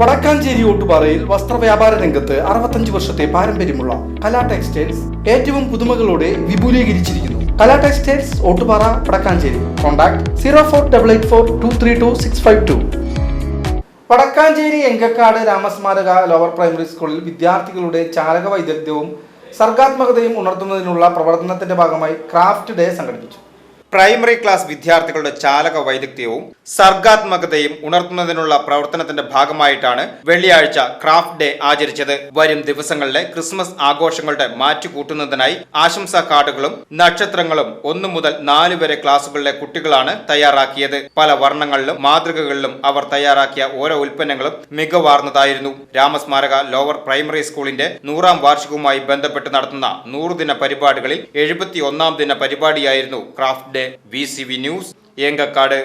വടക്കാഞ്ചേരി ഓട്ടുപാറയിൽ വസ്ത്രവ്യാപാര രംഗത്ത് അറുപത്തഞ്ച് വർഷത്തെ പാരമ്പര്യമുള്ള കലാ ടെക്സ്റ്റൈൽസ് ഏറ്റവും പുതുമകളോടെ വിപുലീകരിച്ചിരിക്കുന്നു. Kala textiles Ottupara Vadakkanchery. Contact zero four double eight four two three two six five two. Vadakkanchery Engakkad Ramasmaraka lower primary സ്കൂളിൽ വിദ്യാർത്ഥികളുടെ ചാലക വൈദഗ്ധ്യവും സർഗാത്മകതയും ഉണർത്തുന്നതിനുള്ള പ്രവർത്തനത്തിന്റെ ഭാഗമായി ക്രാഫ്റ്റ് ഡേ സംഘടിപ്പിച്ചു. പ്രൈമറി ക്ലാസ് വിദ്യാർത്ഥികളുടെ ചാലക വൈദഗ്ധ്യവും സർഗാത്മകതയും ഉണർത്തുന്നതിനുള്ള പ്രവർത്തനത്തിന്റെ ഭാഗമായിട്ടാണ് വെള്ളിയാഴ്ച ക്രാഫ്റ്റ് ഡേ ആചരിച്ചത്. വരും ദിവസങ്ങളിലെ ക്രിസ്മസ് ആഘോഷങ്ങളുടെ മാറ്റുകൂട്ടുന്നതിനായി ആശംസാ കാർഡുകളും നക്ഷത്രങ്ങളും ഒന്നു മുതൽ നാല് വരെ ക്ലാസുകളിലെ കുട്ടികളാണ് തയ്യാറാക്കിയത്. പല വർണങ്ങളിലും മാതൃകകളിലും അവർ തയ്യാറാക്കിയ ഓരോ ഉൽപ്പന്നങ്ങളും മികവാർന്നതായിരുന്നു. രാമസ്മാരക ലോവർ പ്രൈമറി സ്കൂളിന്റെ നൂറാം വാർഷികവുമായി ബന്ധപ്പെട്ട് നടത്തുന്ന നൂറുദിന പരിപാടികളിൽ എഴുപത്തി ഒന്നാം ദിന പരിപാടിയായിരുന്നു craft day. V C V news Engakkad.